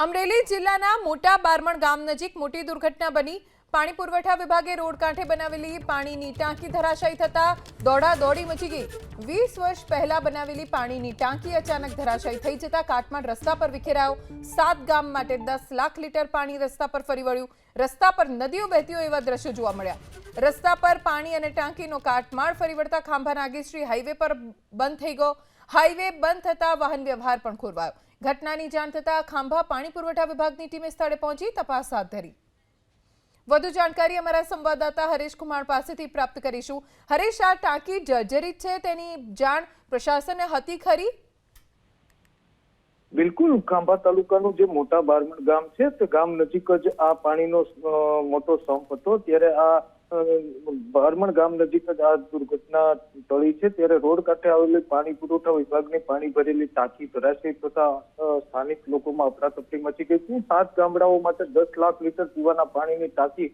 અમરેલી જિલ્લાના મોટા બારમણ ગામ નજીક મોટી દુર્ઘટના બની પાણી પુરવઠા વિભાગે રોડ કાંઠે બનાવેલી પાણીની ટાંકી ધરાશાયી થતા દોડા દોડી મચી ગઈ. વીસ વર્ષ પહેલા બનાવેલી પાણીની ટાંકી અચાનક ધરાશાયી થઈ જતા કાટમાળ રસ્તા પર વિખેરાયો. સાત ગામ માટે દસ લાખ લીટર પાણી રસ્તા પર ફરી વળ્યું. રસ્તા પર નદીઓ વહેતી હોય એવા દ્રશ્યો જોવા મળ્યા. રસ્તા પર પાણી અને ટાંકીનો કાટમાળ ફરી વળતા ખાંભા નાગેશ્રી હાઈવે પર બંધ થઈ ગયો. હાઈવે બંધ થતા વાહન વ્યવહાર પણ ખોરવાયો. ઘટનાની જાણ થતા ખાંભા પાણી પુરવઠા વિભાગની ટીમે સ્થળે પહોંચી તપાસ હાથ ધરી. વધુ જાણકારી અમારા સંવાદદાતા હરેશ કુમાર પાસેથી પ્રાપ્ત કરીશું. હરેશ, આ ટાંકી જર્જરિત છે, તેની જાણ પ્રશાસને હતી ખરી? બિલકુલ. ખાંભા તાલુકાનું જે મોટા બારમણ ગામ છે, તે ગામ નજીક જ આ પાણીનો મોટો સંપ હતો. ત્યારે આ બારમણ ગામ નજીક જ આ દુર્ઘટના ટળી છે. ત્યારે રોડ કાંઠે આવેલી પાણી પુરવઠા વિભાગની પાણી ભરેલી ટાંકી ધરાશયી થતા સ્થાનિક લોકોમાં અફરાતફરી મચી ગઈ હતી સાત ગામડાઓ માટે દસ લાખ લીટર પીવાના પાણીની ટાંકી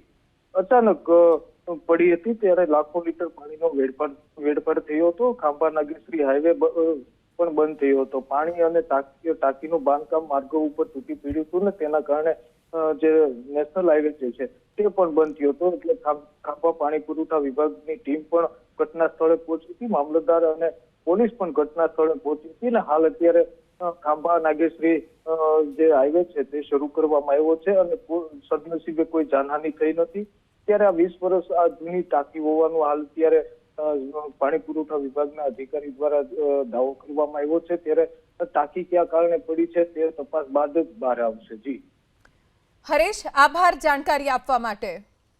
અચાનક પડી હતી. ત્યારે લાખો લીટર પાણીનો વેડફાટ વેડફાટ થયો હતો. ખાંભા નાગેશ્રી હાઈવે પણ બંધ થયો હતો. પાણી અને ટાંકી, ટાંકીનું બાંધકામ માર્ગો ઉપર તૂટી પડ્યું હતું ને તેના કારણે જે નેશનલ હાઈવે જે છે, તે પણ બંધ થયો હતો. એટલે ખાંભા પાણી પુરવઠા વિભાગની ટીમ પણ ઘટના સ્થળે પહોંચી હતી. મામલતદાર અને પોલીસ પણ ઘટના સ્થળે પહોંચી હતી અને હાલ અત્યારે ખાંભા નાગેશ્રી જે હાઈવે છે તે શરૂ કરવામાં આવ્યો છે અને સદનસીબે કોઈ જાનહાની થઈ નથી. ત્યારે આ વીસ વર્ષ આ જૂની ટાંકી હોવાનું હાલ અત્યારે પાણી પુરવઠા વિભાગના અધિકારી દ્વારા દાવો કરવામાં આવ્યો છે. ત્યારે ટાંકી ક્યાં કારણે પડી છે તે તપાસ બાદ જ બહાર આવશે. જી. હરેશ આભાર જાણકારી આપવા માટે.